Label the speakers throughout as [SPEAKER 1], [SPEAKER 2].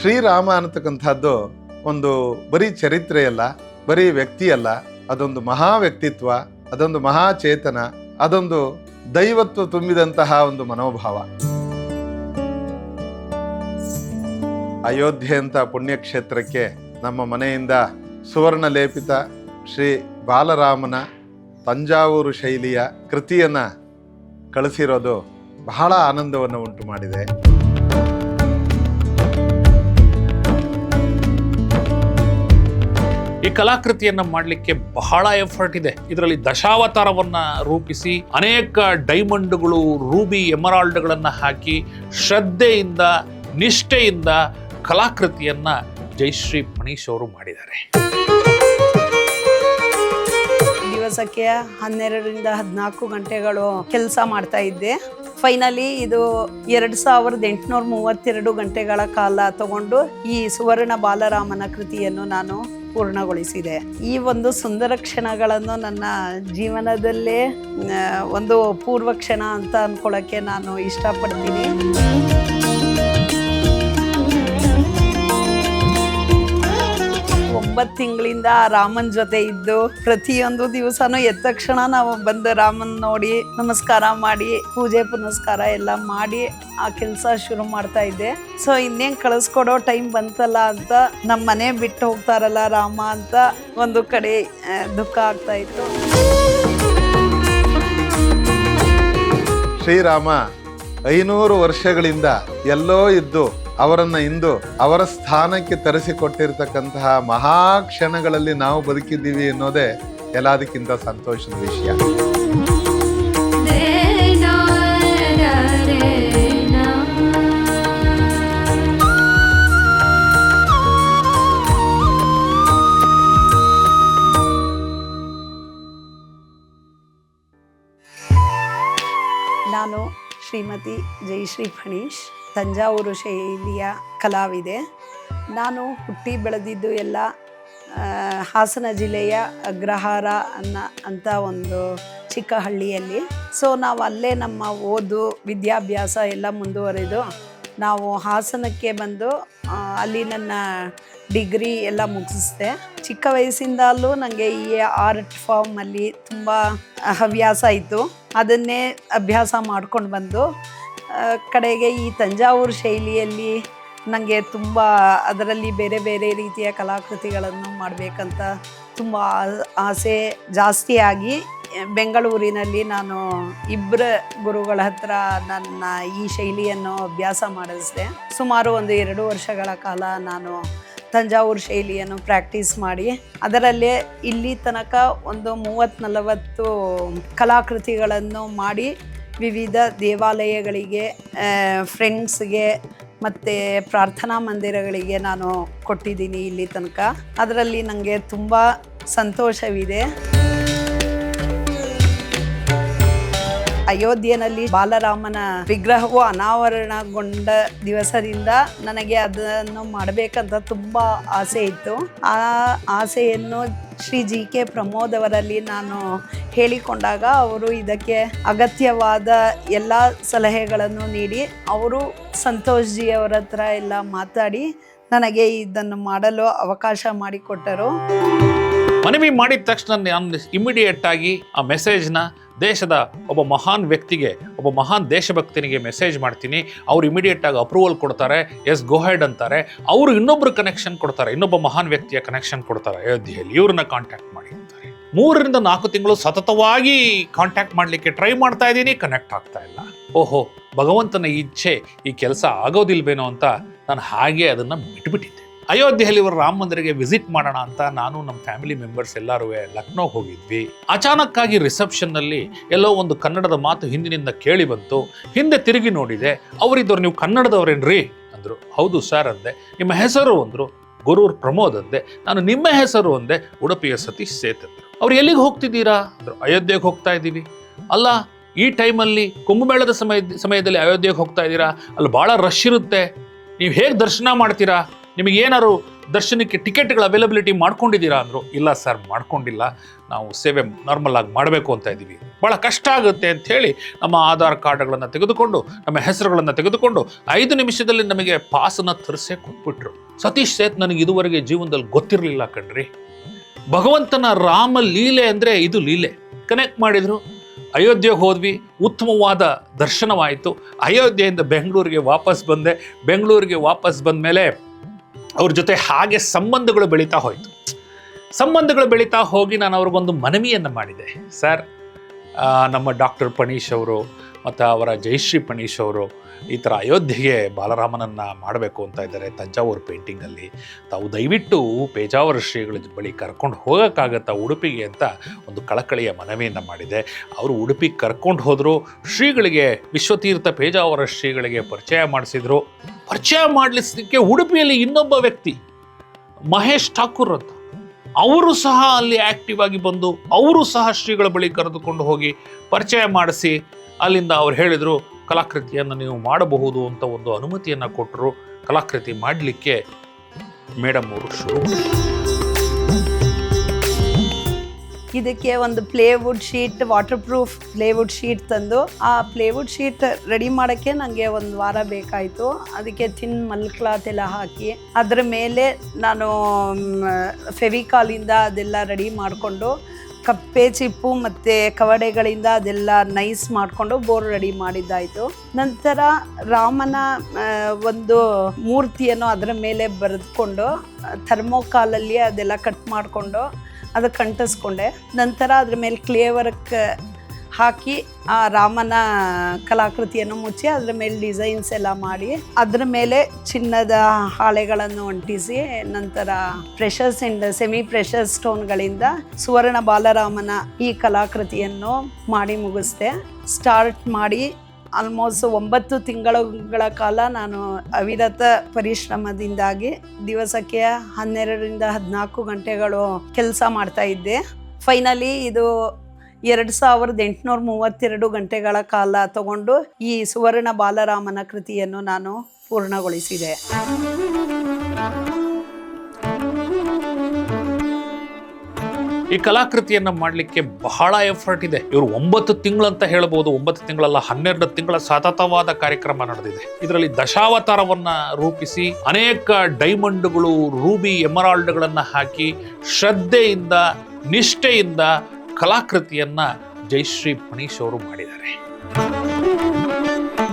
[SPEAKER 1] ಶ್ರೀರಾಮ ಅನ್ನತಕ್ಕಂಥದ್ದು ಒಂದು ಬರೀ ಚರಿತ್ರೆಯಲ್ಲ, ಬರೀ ವ್ಯಕ್ತಿಯಲ್ಲ, ಅದೊಂದು ಮಹಾ ವ್ಯಕ್ತಿತ್ವ, ಅದೊಂದು ಮಹಾಚೇತನ ಅದೊಂದು ದೈವತ್ವ ತುಂಬಿದಂತಹ ಒಂದು ಮನೋಭಾವ. ಅಯೋಧ್ಯೆ ಅಂತ ಪುಣ್ಯಕ್ಷೇತ್ರಕ್ಕೆ ನಮ್ಮ ಮನೆಯಿಂದ ಸುವರ್ಣ ಲೇಪಿತ ಶ್ರೀ ಬಾಲರಾಮನ ತಂಜಾವೂರು ಶೈಲಿಯ ಕೃತಿಯನ್ನು ಕಳಿಸಿರೋದು ಬಹಳ ಆನಂದವನ್ನು ಉಂಟು ಮಾಡಿದೆ
[SPEAKER 2] ಈ ಕಲಾಕೃತಿಯನ್ನ ಮಾಡಲಿಕ್ಕೆ ಬಹಳ ಎಫರ್ಟ್ ಇದೆ. ಇದರಲ್ಲಿ ದಶಾವತಾರವನ್ನ ರೂಪಿಸಿ ಅನೇಕ ಡೈಮಂಡ್ಗಳು ರೂಬಿ ಎಮರಾಲ್ಡ್ಗಳನ್ನು ಹಾಕಿ ಶ್ರದ್ಧೆಯಿಂದ, ನಿಷ್ಠೆಯಿಂದ ಕಲಾಕೃತಿಯನ್ನ ಜೈಶ್ರೀ ಮಣೀಶ್ ಅವರು ಮಾಡಿದ್ದಾರೆ.
[SPEAKER 3] ದಿವಸಕ್ಕೆ ಹನ್ನೆರಡರಿಂದ ಹದಿನಾಲ್ಕು ಗಂಟೆಗಳು ಕೆಲಸ ಮಾಡ್ತಾ ಇದ್ದೆ. ಫೈನಲಿ ಇದು ಎರಡು ಸಾವಿರದ ಎಂಟುನೂರ ಮೂವತ್ತೆರಡು ಗಂಟೆಗಳ ಕಾಲ ತಗೊಂಡು ಈ ಸುವರ್ಣ ಬಾಲರಾಮನ ಕೃತಿಯನ್ನು ನಾನು ಪೂರ್ಣಗೊಳಿಸಿದೆ. ಈ ಒಂದು ಸುಂದರ ಕ್ಷಣಗಳನ್ನು ನನ್ನ ಜೀವನದಲ್ಲೇ ಒಂದು ಪೂರ್ವ ಕ್ಷಣ ಅಂತ ಅಂದ್ಕೊಳ್ಳೋಕ್ಕೆ ನಾನು ಇಷ್ಟಪಡ್ತೀನಿ. ಒಂಬತ್ತು ತಿಂಗಳಿಂದ ರಾಮನ್ ಜೊತೆ ಇದ್ದು ಪ್ರತಿಯೊಂದು ದಿವಸನೂ ಎದ್ದ ತಕ್ಷಣ ನಾವು ಬಂದು ರಾಮನ್ ನೋಡಿ ನಮಸ್ಕಾರ ಮಾಡಿ, ಪೂಜೆ ಪುನಸ್ಕಾರ ಎಲ್ಲ ಮಾಡಿ ಆ ಕೆಲಸ ಶುರು ಮಾಡ್ತಾ ಇದ್ದೆ. ಸೊ ಇನ್ನೇನ್ ಕಳಿಸ್ಕೊಡೋ ಟೈಮ್ ಬಂತಲ್ಲ ಅಂತ ನಮ್ಮ ಮನೆ ಬಿಟ್ಟು ಹೋಗ್ತಾರಲ್ಲ ರಾಮ ಅಂತ ಒಂದು ಕಡೆ ದುಃಖ ಆಗ್ತಾ ಇತ್ತು.
[SPEAKER 1] ಶ್ರೀರಾಮ, ಐನೂರು ವರ್ಷಗಳಿಂದ ಎಲ್ಲೋ ಇದ್ದು ಅವರನ್ನ ಇಂದು ಅವರ ಸ್ಥಾನಕ್ಕೆ ತರಿಸಿಕೊಟ್ಟಿರ್ತಕ್ಕಂತಹ ಮಹಾ ಕ್ಷಣಗಳಲ್ಲಿ ನಾವು ಬದುಕಿದ್ದೀವಿ ಅನ್ನೋದೇ ಎಲ್ಲದಕ್ಕಿಂತ ಸಂತೋಷದ ವಿಷಯ.
[SPEAKER 3] ನಾನು ಶ್ರೀಮತಿ ಜಯಶ್ರೀ ಫಣೀಶ್. ತಂಜಾವೂರು ಶೈಲಿಯ ಕಲಾವಿದೆ. ನಾನು ಹುಟ್ಟಿ ಬೆಳೆದಿದ್ದು ಎಲ್ಲ ಹಾಸನ ಜಿಲ್ಲೆಯ ಅಗ್ರಹಾರ ಅನ್ನ ಅಂತ ಒಂದು ಚಿಕ್ಕ ಹಳ್ಳಿಯಲ್ಲಿ ಸೊ, ನಾವು ಅಲ್ಲೇ ನಮ್ಮ ಓದು, ವಿದ್ಯಾಭ್ಯಾಸ ಎಲ್ಲ ಮುಂದುವರೆದು ನಾವು ಹಾಸನಕ್ಕೆ ಬಂದು ಅಲ್ಲಿ ನನ್ನ ಡಿಗ್ರಿ ಎಲ್ಲ ಮುಗಿಸಿದೆ. ಚಿಕ್ಕ ವಯಸ್ಸಿಂದಲೂ ನನಗೆ ಈ ಆರ್ಟ್ ಫಾರ್ಮಲ್ಲಿ ತುಂಬ ಹವ್ಯಾಸ ಇತ್ತು. ಅದನ್ನೇ ಅಭ್ಯಾಸ ಮಾಡ್ಕೊಂಡು ಬಂದು ಕಡೆಗೆ ಈ ತಂಜಾವೂರು ಶೈಲಿಯಲ್ಲಿ ನನಗೆ ತುಂಬ ಅದರಲ್ಲಿ ಬೇರೆ ಬೇರೆ ರೀತಿಯ ಕಲಾಕೃತಿಗಳನ್ನು ಮಾಡಬೇಕಂತ ತುಂಬ ಆಸೆ ಜಾಸ್ತಿಯಾಗಿ ಬೆಂಗಳೂರಿನಲ್ಲಿ ನಾನು ಇಬ್ಬರ ಗುರುಗಳ ಹತ್ರ ನನ್ನ ಈ ಶೈಲಿಯನ್ನು ಅಭ್ಯಾಸ ಮಾಡಿಸಿದೆ. ಸುಮಾರು ಒಂದು ಎರಡು ವರ್ಷಗಳ ಕಾಲ ನಾನು ತಂಜಾವೂರು ಶೈಲಿಯನ್ನು ಪ್ರಾಕ್ಟೀಸ್ ಮಾಡಿ, ಅದರಲ್ಲೇ ಇಲ್ಲಿ ತನಕ ಒಂದು ಮೂವತ್ತು ನಲವತ್ತು ಕಲಾಕೃತಿಗಳನ್ನು ಮಾಡಿ ವಿವಿಧ ದೇವಾಲಯಗಳಿಗೆ ಫ್ರೆಂಡ್ಸ್ಗೆ ಮತ್ತು ಪ್ರಾರ್ಥನಾ ಮಂದಿರಗಳಿಗೆ ನಾನು ಕೊಟ್ಟಿದ್ದೀನಿ ಇಲ್ಲಿ ತನಕ. ಅದರಲ್ಲಿ ನನಗೆ ತುಂಬ ಸಂತೋಷವಿದೆ. ಅಯೋಧ್ಯೆಯಲ್ಲಿ ಬಾಲರಾಮನ ವಿಗ್ರಹವು ಅನಾವರಣಗೊಂಡ ದಿವಸದಿಂದ ನನಗೆ ಅದನ್ನು ಮಾಡಬೇಕಂತ ತುಂಬ ಆಸೆ ಇತ್ತು. ಆ ಆಸೆಯನ್ನು ಶ್ರೀ ಜಿ ಕೆ ಪ್ರಮೋದ್ ಅವರಲ್ಲಿ ನಾನು ಹೇಳಿಕೊಂಡಾಗ ಅವರು ಇದಕ್ಕೆ ಅಗತ್ಯವಾದ ಎಲ್ಲ ಸಲಹೆಗಳನ್ನು ನೀಡಿ, ಅವರು ಸಂತೋಷ್ ಜಿ ಅವರ ಹತ್ರ ಎಲ್ಲ ಮಾತಾಡಿ ನನಗೆ ಇದನ್ನು ಮಾಡಲು ಅವಕಾಶ ಮಾಡಿಕೊಟ್ಟರು.
[SPEAKER 2] ಮನವಿ ಮಾಡಿದ ತಕ್ಷಣ ಇಮಿಡಿಯೇಟ್ ಆಗಿ ಆ ಮೆಸೇಜ್ನ ದೇಶದ ಒಬ್ಬ ಮಹಾನ್ ವ್ಯಕ್ತಿಗೆ, ಒಬ್ಬ ಮಹಾನ್ ದೇಶಭಕ್ತನಿಗೆ ಮೆಸೇಜ್ ಮಾಡ್ತೀನಿ. ಅವ್ರು ಇಮಿಡಿಯೇಟಾಗಿ ಅಪ್ರೂವಲ್ ಕೊಡ್ತಾರೆ. ಎಸ್ ಗೋಹೆಡ್ ಅಂತಾರೆ. ಅವರು ಇನ್ನೊಬ್ಬರು ಕನೆಕ್ಷನ್ ಕೊಡ್ತಾರೆ. ಇನ್ನೊಬ್ಬ ಮಹಾನ್ ವ್ಯಕ್ತಿಯ ಕನೆಕ್ಷನ್ ಕೊಡ್ತಾರೆ. ಅಯೋಧ್ಯೆಯಲ್ಲಿ ಇವ್ರನ್ನ ಕಾಂಟ್ಯಾಕ್ಟ್ ಮಾಡಿ ಮೂರರಿಂದ ನಾಲ್ಕು ತಿಂಗಳು ಸತತವಾಗಿ ಕಾಂಟ್ಯಾಕ್ಟ್ ಮಾಡಲಿಕ್ಕೆ ಟ್ರೈ ಮಾಡ್ತಾ ಇದ್ದೀನಿ ಕನೆಕ್ಟ್ ಆಗ್ತಾ ಇಲ್ಲ. ಓಹೋ, ಭಗವಂತನ ಇಚ್ಛೆ ಈ ಕೆಲಸ ಆಗೋದಿಲ್ವೇನೋ ಅಂತ ನಾನು ಹಾಗೆ ಅದನ್ನು ಬಿಟ್ಬಿಟ್ಟಿದ್ದೆ. ಅಯೋಧ್ಯೆಯಲ್ಲಿ ಇವರು ರಾಮ ಮಂದಿರಗೆ ವಿಸಿಟ್ ಮಾಡೋಣ ಅಂತ ನಾನು ನಮ್ಮ ಫ್ಯಾಮಿಲಿ ಮೆಂಬರ್ಸ್ ಎಲ್ಲರೂ ಲಕ್ನೋ ಹೋಗಿದ್ವಿ. ಅಚಾನಕ್ಕಾಗಿ ರಿಸೆಪ್ಷನ್ನಲ್ಲಿ ಎಲ್ಲೋ ಒಂದು ಕನ್ನಡದ ಮಾತು ಹಿಂದಿನಿಂದ ಕೇಳಿ ಬಂತು. ಹಿಂದೆ ತಿರುಗಿ ನೋಡಿದೆ, ಅವರಿದ್ದವ್ರು, ನೀವು ಕನ್ನಡದವರೇನ್ರಿ? ಅಂದರು. ಹೌದು ಸರ್ ಅಂದೆ. ನಿಮ್ಮ ಹೆಸರು? ಅಂದರು. ಗುರೂರ್ ಪ್ರಮೋದ್, ಅಂದೆ. ನಾನು ನಿಮ್ಮ ಹೆಸರು, ಅಂದೆ. ಉಡುಪಿಯ ಸತೀಶ್ ಸೇತ್ ಅವ್ರು ಎಲ್ಲಿಗೆ ಹೋಗ್ತಿದ್ದೀರಾ? ಅಂದರು. ಅಯೋಧ್ಯೆಗೆ ಹೋಗ್ತಾ ಇದ್ದೀವಿ. ಅಲ್ಲ, ಈ ಟೈಮಲ್ಲಿ ಕುಂಭಮೇಳದ ಸಮಯ ಸಮಯದಲ್ಲಿ ಅಯೋಧ್ಯೆಗೆ ಹೋಗ್ತಾ ಇದ್ದೀರಾ? ಅಲ್ಲಿ ಭಾಳ ರಶ್ ಇರುತ್ತೆ. ನೀವು ಹೇಗೆ ದರ್ಶನ ಮಾಡ್ತೀರಾ? ನಿಮಗೇನಾದ್ರು ದರ್ಶನಕ್ಕೆ ಟಿಕೆಟ್ಗಳ ಅವೈಲಬಿಲಿಟಿ ಮಾಡ್ಕೊಂಡಿದ್ದೀರಾ ಅಂದರು, ಇಲ್ಲ ಸರ್, ಮಾಡ್ಕೊಂಡಿಲ್ಲ. ನಾವು ಸೇವೆ ನಾರ್ಮಲ್ ಆಗಿ ಮಾಡಬೇಕು ಅಂತ ಇದ್ದೀವಿ. ಭಾಳ ಕಷ್ಟ ಆಗುತ್ತೆ ಅಂತ ಹೇಳಿ ನಮ್ಮ ಆಧಾರ್ ಕಾರ್ಡ್ಗಳನ್ನು ತೆಗೆದುಕೊಂಡು, ನಮ್ಮ ಹೆಸರುಗಳನ್ನು ತೆಗೆದುಕೊಂಡು ಐದು ನಿಮಿಷದಲ್ಲಿ ನಮಗೆ ಪಾಸನ್ನು ತರಿಸೇ ಕೊಟ್ಬಿಟ್ರು. ಸತೀಶ್ ಸೇತ್ ನನಗೆ ಇದುವರೆಗೆ ಜೀವನದಲ್ಲಿ ಗೊತ್ತಿರಲಿಲ್ಲ ಕಣ್ರಿ. ಭಗವಂತನ ರಾಮ ಲೀಲೆ ಅಂದರೆ ಇದು ಲೀಲೆ. ಕನೆಕ್ಟ್ ಮಾಡಿದರು. ಅಯೋಧ್ಯೆಗೆ ಹೋದ್ವಿ, ಉತ್ತಮವಾದ ದರ್ಶನವಾಯಿತು. ಅಯೋಧ್ಯೆಯಿಂದ ಬೆಂಗಳೂರಿಗೆ ವಾಪಸ್ ಬಂದೆ. ಬೆಂಗಳೂರಿಗೆ ವಾಪಸ್ ಬಂದ ಮೇಲೆ ಅವ್ರ ಜೊತೆ ಹಾಗೆ ಸಂಬಂಧಗಳು ಬೆಳೀತಾ ಹೋಯಿತು. ಸಂಬಂಧಗಳು ಬೆಳೀತಾ ಹೋಗಿ ನಾನು ಅವ್ರಿಗೊಂದು ಮನವಿಯನ್ನು ಮಾಡಿದೆ. ಸರ್ ನಮ್ಮ ಡಾಕ್ಟರ್ ಪಣೀಶ್ ಅವರು ಮತ್ತು ಅವರ ಜಯಶ್ರೀ ಪಣೀಶ್ ಅವರು ಈ ಥರ ಅಯೋಧ್ಯೆಗೆ ಬಾಲರಾಮನನ್ನು ಮಾಡಬೇಕು ಅಂತ ಇದ್ದಾರೆ ತಂಜಾವೂರು ಪೇಂಟಿಂಗಲ್ಲಿ. ತಾವು ದಯವಿಟ್ಟು ಪೇಜಾವರ ಶ್ರೀಗಳ ಬಳಿ ಕರ್ಕೊಂಡು ಹೋಗೋಕ್ಕಾಗತ್ತಾ ಉಡುಪಿಗೆ ಅಂತ ಒಂದು ಕಳಕಳಿಯ ಮನವಿಯನ್ನು ಮಾಡಿದೆ. ಅವರು ಉಡುಪಿಗೆ ಕರ್ಕೊಂಡು ಹೋದರು, ಶ್ರೀಗಳಿಗೆ, ವಿಶ್ವತೀರ್ಥ ಪೇಜಾವರ ಶ್ರೀಗಳಿಗೆ ಪರಿಚಯ ಮಾಡಿಸಿದ್ರು. ಪರಿಚಯ ಮಾಡಲಿಸಲಿಕ್ಕೆ ಉಡುಪಿಯಲ್ಲಿ ಇನ್ನೊಬ್ಬ ವ್ಯಕ್ತಿ, ಮಹೇಶ್ ಠಾಕೂರ್ ಅಂತ. ಅವರು ಸಹ ಅಲ್ಲಿ ಆ್ಯಕ್ಟಿವ್ ಆಗಿ ಬಂದು, ಅವರು ಸಹ ಶ್ರೀಗಳ ಬಳಿ ಕರೆದುಕೊಂಡು ಹೋಗಿ ಪರಿಚಯ ಮಾಡಿಸಿ ಅಲ್ಲಿಂದ ಅವ್ರು ಹೇಳಿದರು, ಕಲಾಕೃತಿಯನ್ನು ನೀವು ಮಾಡಬಹುದು ಅಂತ ಒಂದು ಅನುಮತಿಯನ್ನು ಕೊಟ್ಟರು ಕಲಾಕೃತಿ ಮಾಡಲಿಕ್ಕೆ ಮೇಡಮ್ ಅವರು ಶುರು
[SPEAKER 3] ಇದಕ್ಕೆ ಒಂದು plywood sheet waterproof plywood sheet ತಂದು, ಆ ಪ್ಲೇವುಡ್ ಶೀಟ್ ರೆಡಿ ಮಾಡೋಕ್ಕೆ ನನಗೆ ಒಂದು ವಾರ ಬೇಕಾಯಿತು. ಅದಕ್ಕೆ ತಿನ್ ಮಲ್ ಕ್ಲಾತ್ ಎಲ್ಲ ಹಾಕಿ, ಅದರ ಮೇಲೆ ನಾನು ಫೆವಿಕಾಲಿಂದ ಅದೆಲ್ಲ ರೆಡಿ ಮಾಡಿಕೊಂಡು ಕಪ್ಪೆ ಚಿಪ್ಪು ಮತ್ತು ಕವಡೆಗಳಿಂದ ಅದೆಲ್ಲ ನೈಸ್ ಮಾಡಿಕೊಂಡು ಬೋರ್ ರೆಡಿ ಮಾಡಿದ್ದಾಯಿತು. ನಂತರ ರಾಮನ ಒಂದು ಮೂರ್ತಿಯನ್ನು ಅದರ ಮೇಲೆ ಬರೆದುಕೊಂಡು ಥರ್ಮೋಕಾಲಲ್ಲಿ ಅದೆಲ್ಲ ಕಟ್ ಮಾಡಿಕೊಂಡು ಅದಕ್ಕೆ ಅಂಟಿಸ್ಕೊಂಡೆ ನಂತರ ಅದ್ರ ಮೇಲೆ ಕ್ಲೇ ವರ್ಕ್ ಹಾಕಿ ಆ ರಾಮನ ಕಲಾಕೃತಿಯನ್ನು ಮುಚ್ಚಿ ಅದ್ರ ಮೇಲೆ ಡಿಸೈನ್ಸ್ ಎಲ್ಲ ಮಾಡಿ ಅದ್ರ ಮೇಲೆ ಚಿನ್ನದ ಹಾಳೆಗಳನ್ನು ಅಂಟಿಸಿ ನಂತರ ಪ್ರೆಷರ್ಸ್ ಅಂಡ್ ಸೆಮಿ ಪ್ರೆಷರ್ ಸ್ಟೋನ್ಗಳಿಂದ ಸುವರ್ಣ ಬಾಲರಾಮನ ಈ ಕಲಾಕೃತಿಯನ್ನು ಮಾಡಿ ಮುಗಿಸ್ದೆ. ಸ್ಟಾರ್ಟ್ ಮಾಡಿ ಆಲ್ಮೋಸ್ಟ್ ಒಂಬತ್ತು ತಿಂಗಳುಗಳ ಕಾಲ ನಾನು ಅವಿರತ ಪರಿಶ್ರಮದಿಂದಾಗಿ ದಿವಸಕ್ಕೆ ಹನ್ನೆರಡರಿಂದ ಹದಿನಾಲ್ಕು ಗಂಟೆಗಳು ಕೆಲಸ ಮಾಡ್ತಾ ಇದ್ದೆ. ಫೈನಲಿ ಇದು ಎರಡು ಸಾವಿರದ ಎಂಟುನೂರ ಮೂವತ್ತೆರಡು ಗಂಟೆಗಳ ಕಾಲ ತಗೊಂಡು ಈ ಸುವರ್ಣ ಬಾಲರಾಮನ ಕೃತಿಯನ್ನು ನಾನು ಪೂರ್ಣಗೊಳಿಸಿದೆ.
[SPEAKER 2] ಈ ಕಲಾಕೃತಿಯನ್ನು ಮಾಡಲಿಕ್ಕೆ ಬಹಳ ಎಫರ್ಟ್ ಇದೆ. ಇವರು ಒಂಬತ್ತು ತಿಂಗಳಂತ ಹೇಳಬಹುದು ಒಂಬತ್ತು ತಿಂಗಳಲ್ಲ, ಹನ್ನೆರಡು ತಿಂಗಳ ಸತತವಾದ ಕಾರ್ಯಕ್ರಮ ನಡೆದಿದೆ. ಇದರಲ್ಲಿ ದಶಾವತಾರವನ್ನ ರೂಪಿಸಿ ಅನೇಕ ಡೈಮಂಡ್ಗಳು ರೂಬಿ ಎಮರಾಲ್ಡ್ಗಳನ್ನು ಹಾಕಿ ಶ್ರದ್ಧೆಯಿಂದ, ನಿಷ್ಠೆಯಿಂದ ಕಲಾಕೃತಿಯನ್ನ ಜಯಶ್ರೀ ಮಣೀಶ್ ಅವರು ಮಾಡಿದ್ದಾರೆ.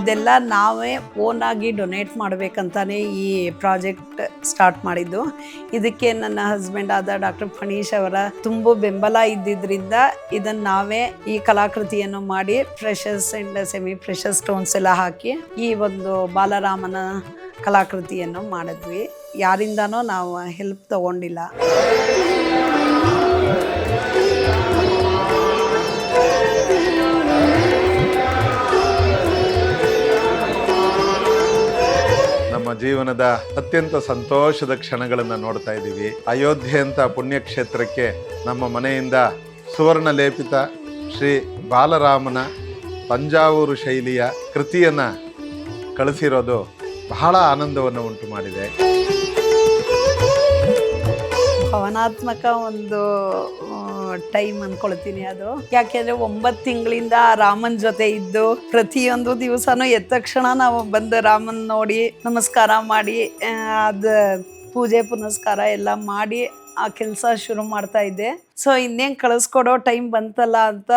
[SPEAKER 3] ಇದೆಲ್ಲ ನಾವೇ ಓನಾಗಿ ಡೊನೇಟ್ ಮಾಡಬೇಕಂತಾನೆ ಈ ಪ್ರಾಜೆಕ್ಟ್ ಸ್ಟಾರ್ಟ್ ಮಾಡಿದ್ದು. ಇದಕ್ಕೆ ನನ್ನ ಹಸ್ಬೆಂಡ್ ಆದ ಡಾಕ್ಟರ್ ಫಣೀಶ್ ಅವರ ತುಂಬ ಬೆಂಬಲ ಇದ್ದಿದ್ದರಿಂದ ಇದನ್ನು ನಾವೇ ಈ ಕಲಾಕೃತಿಯನ್ನು ಮಾಡಿ precious and semi precious stones ಎಲ್ಲ ಹಾಕಿ ಈ ಒಂದು ಬಾಲರಾಮನ ಕಲಾಕೃತಿಯನ್ನು ಮಾಡಿದ್ವಿ. ಯಾರಿಂದನೂ ನಾವು ಹೆಲ್ಪ್ ತಗೊಂಡಿಲ್ಲ.
[SPEAKER 1] ನಮ್ಮ ಜೀವನದ ಅತ್ಯಂತ ಸಂತೋಷದ ಕ್ಷಣಗಳನ್ನು ನೋಡ್ತಾ ಇದ್ದೀವಿ. ಅಯೋಧ್ಯೆ ಅಂತ ಪುಣ್ಯಕ್ಷೇತ್ರಕ್ಕೆ ನಮ್ಮ ಮನೆಯಿಂದ ಸುವರ್ಣ ಲೇಪಿತ ಶ್ರೀ ಬಾಲರಾಮನ ತಂಜಾವೂರು ಶೈಲಿಯ ಕೃತಿಯನ್ನು ಕಳಿಸಿರೋದು ಬಹಳ ಆನಂದವನ್ನು ಉಂಟು ಮಾಡಿದೆ.
[SPEAKER 3] ಭಾವನಾತ್ಮಕ ಒಂದು ಟೈಮ್ ಅನ್ಕೊಳ್ತೀನಿ ಅದು. ಯಾಕೆಂದ್ರೆ ಒಂಬತ್ತು ತಿಂಗಳಿಂದ ರಾಮನ್ ಜೊತೆ ಇದ್ದು ಪ್ರತಿಯೊಂದು ದಿವಸನೂ ಎದ್ದ ತಕ್ಷಣ ನಾವು ಬಂದು ರಾಮನ್ ನೋಡಿ ನಮಸ್ಕಾರ ಮಾಡಿ ಅದು ಅದ ಪೂಜೆ ಪುನಸ್ಕಾರ ಎಲ್ಲ ಮಾಡಿ ಆ ಕೆಲಸ ಶುರು ಮಾಡ್ತಾ ಇದ್ದೆ. ಸೊ ಇನ್ನೇನು ಕಳಿಸ್ಕೊಡೋ ಟೈಮ್ ಬಂತಲ್ಲ ಅಂತ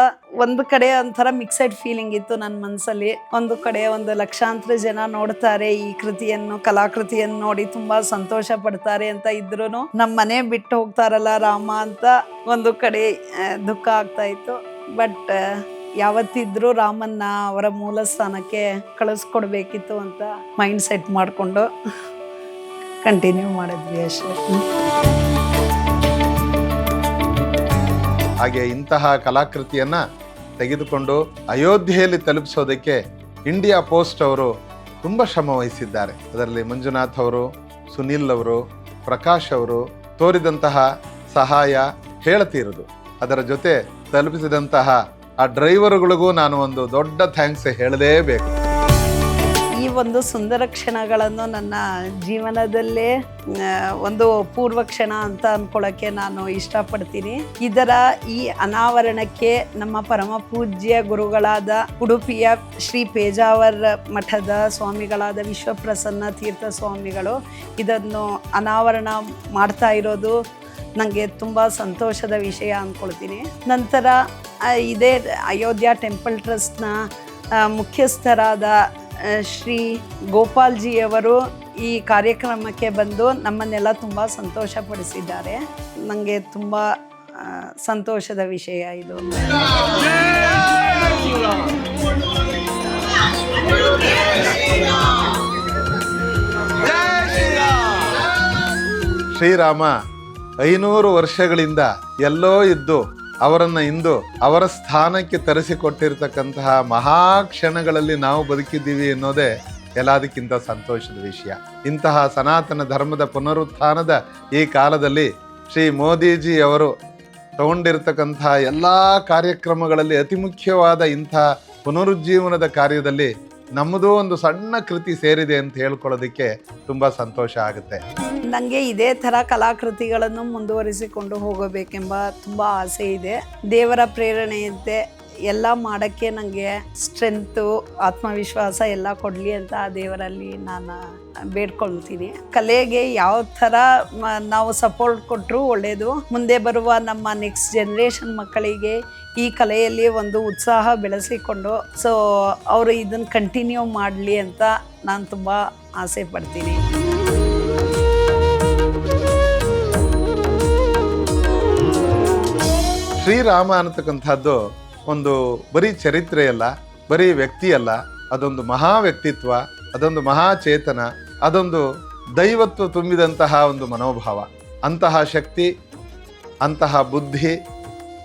[SPEAKER 3] ಒಂದು ಕಡೆ ಒಂಥರ ಮಿಕ್ಸೆಡ್ ಫೀಲಿಂಗ್ ಇತ್ತು ನನ್ನ ಮನಸ್ಸಲ್ಲಿ ಒಂದು ಕಡೆ ಒಂದು ಲಕ್ಷಾಂತರ ಜನ ನೋಡ್ತಾರೆ ಈ ಕೃತಿಯನ್ನು, ಕಲಾಕೃತಿಯನ್ನು ನೋಡಿ ತುಂಬಾ ಸಂತೋಷ ಪಡ್ತಾರೆ ಅಂತ ಇದ್ರು ನಮ್ಮ ಮನೆ ಬಿಟ್ಟು ಹೋಗ್ತಾರಲ್ಲ ರಾಮ ಅಂತ ಒಂದು ಕಡೆ ದುಃಖ ಆಗ್ತಾ ಇತ್ತು. ಬಟ್ ಯಾವತ್ತಿದ್ರೂ ರಾಮನ್ನ ಅವರ ಮೂಲ ಸ್ಥಾನಕ್ಕೆ ಕಳಿಸ್ಕೊಡ್ಬೇಕಿತ್ತು ಅಂತ ಮೈಂಡ್ ಸೆಟ್ ಮಾಡಿಕೊಂಡು ಕಂಟಿನ್ಯೂ ಮಾಡಿದ್ವಿ ಅಷ್ಟೇ.
[SPEAKER 1] ಹಾಗೆ ಇಂತಹ ಕಲಾಕೃತಿಯನ್ನ ತೆಗೆದುಕೊಂಡು ಅಯೋಧ್ಯೆಯಲ್ಲಿ ತಲುಪಿಸೋದಕ್ಕೆ ಇಂಡಿಯಾ ಪೋಸ್ಟ್ ಅವರು ತುಂಬ ಶ್ರಮ ವಹಿಸಿದ್ದಾರೆ. ಅದರಲ್ಲಿ ಮಂಜುನಾಥ್ ಅವರು, ಸುನಿಲ್ ಅವರು, ಪ್ರಕಾಶ್ ಅವರು ತೋರಿದಂತಹ ಸಹಾಯ ಹೇಳ್ತಿರೋದು. ಅದರ ಜೊತೆ ತಲುಪಿಸಿದಂತಹ ಆ ಡ್ರೈವರ್ಗಳಿಗೂ ನಾನು ಒಂದು ದೊಡ್ಡ ಥ್ಯಾಂಕ್ಸ್ ಹೇಳಲೇಬೇಕು.
[SPEAKER 3] ಒಂದು ಸುಂದರ ಕ್ಷಣಗಳನ್ನು ನನ್ನ ಜೀವನದಲ್ಲೇ ಒಂದು ಪೂರ್ವ ಕ್ಷಣ ಅಂತ ಅಂದ್ಕೊಳ್ಳೋಕ್ಕೆ ನಾನು ಇಷ್ಟಪಡ್ತೀನಿ. ಇದರ ಈ ಅನಾವರಣಕ್ಕೆ ನಮ್ಮ ಪರಮ ಪೂಜ್ಯ ಗುರುಗಳಾದ ಉಡುಪಿಯ ಶ್ರೀ ಪೇಜಾವರ್ ಮಠದ ಸ್ವಾಮಿಗಳಾದ ವಿಶ್ವಪ್ರಸನ್ನ ತೀರ್ಥ ಸ್ವಾಮಿಗಳು ಇದನ್ನು ಅನಾವರಣ ಮಾಡ್ತಾ ಇರೋದು ನನಗೆ ತುಂಬ ಸಂತೋಷದ ವಿಷಯ ಅಂದ್ಕೊಳ್ತೀನಿ ನಂತರ ಇದೇ ಅಯೋಧ್ಯ ಟೆಂಪಲ್ ಟ್ರಸ್ಟ್ನ ಮುಖ್ಯಸ್ಥರಾದ ಶ್ರೀ ಗೋಪಾಲ್ಜಿಯವರು ಈ ಕಾರ್ಯಕ್ರಮಕ್ಕೆ ಬಂದು ನಮ್ಮನ್ನೆಲ್ಲ ತುಂಬ ಸಂತೋಷಪಡಿಸಿದ್ದಾರೆ. ನನಗೆ ತುಂಬ ಸಂತೋಷದ ವಿಷಯ ಇದು.
[SPEAKER 1] ಶ್ರೀರಾಮ, ಐನೂರು ವರ್ಷಗಳಿಂದ ಎಲ್ಲೋ ಇದ್ದು ಅವರನ್ನ ಇಂದು ಅವರ ಸ್ಥಾನಕ್ಕೆ ತರಿಸಿಕೊಟ್ಟಿರ್ತಕ್ಕಂತಹ ಮಹಾ ಕ್ಷಣಗಳಲ್ಲಿ ನಾವು ಬದುಕಿದ್ದೀವಿ ಅನ್ನೋದೇ ಎಲ್ಲದಕ್ಕಿಂತ ಸಂತೋಷದ ವಿಷಯ. ಇಂತಹ ಸನಾತನ ಧರ್ಮದ ಪುನರುತ್ಥಾನದ ಈ ಕಾಲದಲ್ಲಿ ಶ್ರೀ ಮೋದಿಜಿ ಅವರು ತಗೊಂಡಿರ್ತಕ್ಕಂತಹ ಎಲ್ಲ ಕಾರ್ಯಕ್ರಮಗಳಲ್ಲಿ ಅತಿ ಮುಖ್ಯವಾದ ಇಂಥ ಪುನರುಜ್ಜೀವನದ ಕಾರ್ಯದಲ್ಲಿ ನಮ್ಮದು ಒಂದು ಸಣ್ಣ ಕೃತಿ ಸೇರಿದೆ ಅಂತ ಹೇಳ್ಕೊಳ್ಳೋದಕ್ಕೆ ತುಂಬ ಸಂತೋಷ ಆಗುತ್ತೆ.
[SPEAKER 3] ನನಗೆ ಇದೇ ಥರ ಕಲಾಕೃತಿಗಳನ್ನು ಮುಂದುವರಿಸಿಕೊಂಡು ಹೋಗಬೇಕೆಂಬ ತುಂಬ ಆಸೆ ಇದೆ. ದೇವರ ಪ್ರೇರಣೆಯಂತೆ ಎಲ್ಲ ಮಾಡೋಕ್ಕೆ ನನಗೆ ಸ್ಟ್ರೆಂತು, ಆತ್ಮವಿಶ್ವಾಸ ಎಲ್ಲ ಕೊಡಲಿ ಅಂತ ಆ ದೇವರಲ್ಲಿ ನಾನು ಬೇಡ್ಕೊಳ್ತೀನಿ. ಕಲೆಗೆ ಯಾವ ಥರ ನಾವು ಸಪೋರ್ಟ್ ಕೊಟ್ಟರು ಒಳ್ಳೆಯದು ಮುಂದೆ ಬರುವ ನಮ್ಮ ನೆಕ್ಸ್ಟ್ ಜನ್ರೇಷನ್ ಮಕ್ಕಳಿಗೆ ಈ ಕಲೆಯಲ್ಲಿ ಒಂದು ಉತ್ಸಾಹ ಬೆಳೆಸಿಕೊಂಡು ಸೊ ಅವರು ಇದನ್ನು ಕಂಟಿನ್ಯೂ ಮಾಡಲಿ ಅಂತ ನಾನು ತುಂಬ ಆಸೆ ಪಡ್ತೀನಿ.
[SPEAKER 1] ಶ್ರೀರಾಮ ಅನ್ನತಕ್ಕಂಥದ್ದು ಒಂದು ಬರೀ ಚರಿತ್ರೆಯಲ್ಲ, ಬರೀ ವ್ಯಕ್ತಿಯಲ್ಲ, ಅದೊಂದು ಮಹಾ ವ್ಯಕ್ತಿತ್ವ, ಅದೊಂದು ಮಹಾಚೇತನ ಅದೊಂದು ದೈವತ್ವ ತುಂಬಿದಂತಹ ಒಂದು ಮನೋಭಾವ. ಅಂತಹ ಶಕ್ತಿ, ಅಂತಹ ಬುದ್ಧಿ,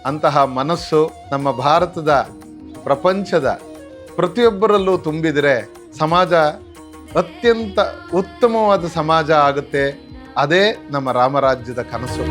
[SPEAKER 1] ಅಂತಹ ಮನಸ್ಸು ನಮ್ಮ ಭಾರತದ ಪ್ರಪಂಚದ ಪ್ರತಿಯೊಬ್ಬರಲ್ಲೂ ತುಂಬಿದರೆ ಸಮಾಜ ಅತ್ಯಂತ ಉತ್ತಮವಾದ ಸಮಾಜ ಆಗುತ್ತೆ. ಅದೇ ನಮ್ಮ ರಾಮರಾಜ್ಯದ ಕನಸು.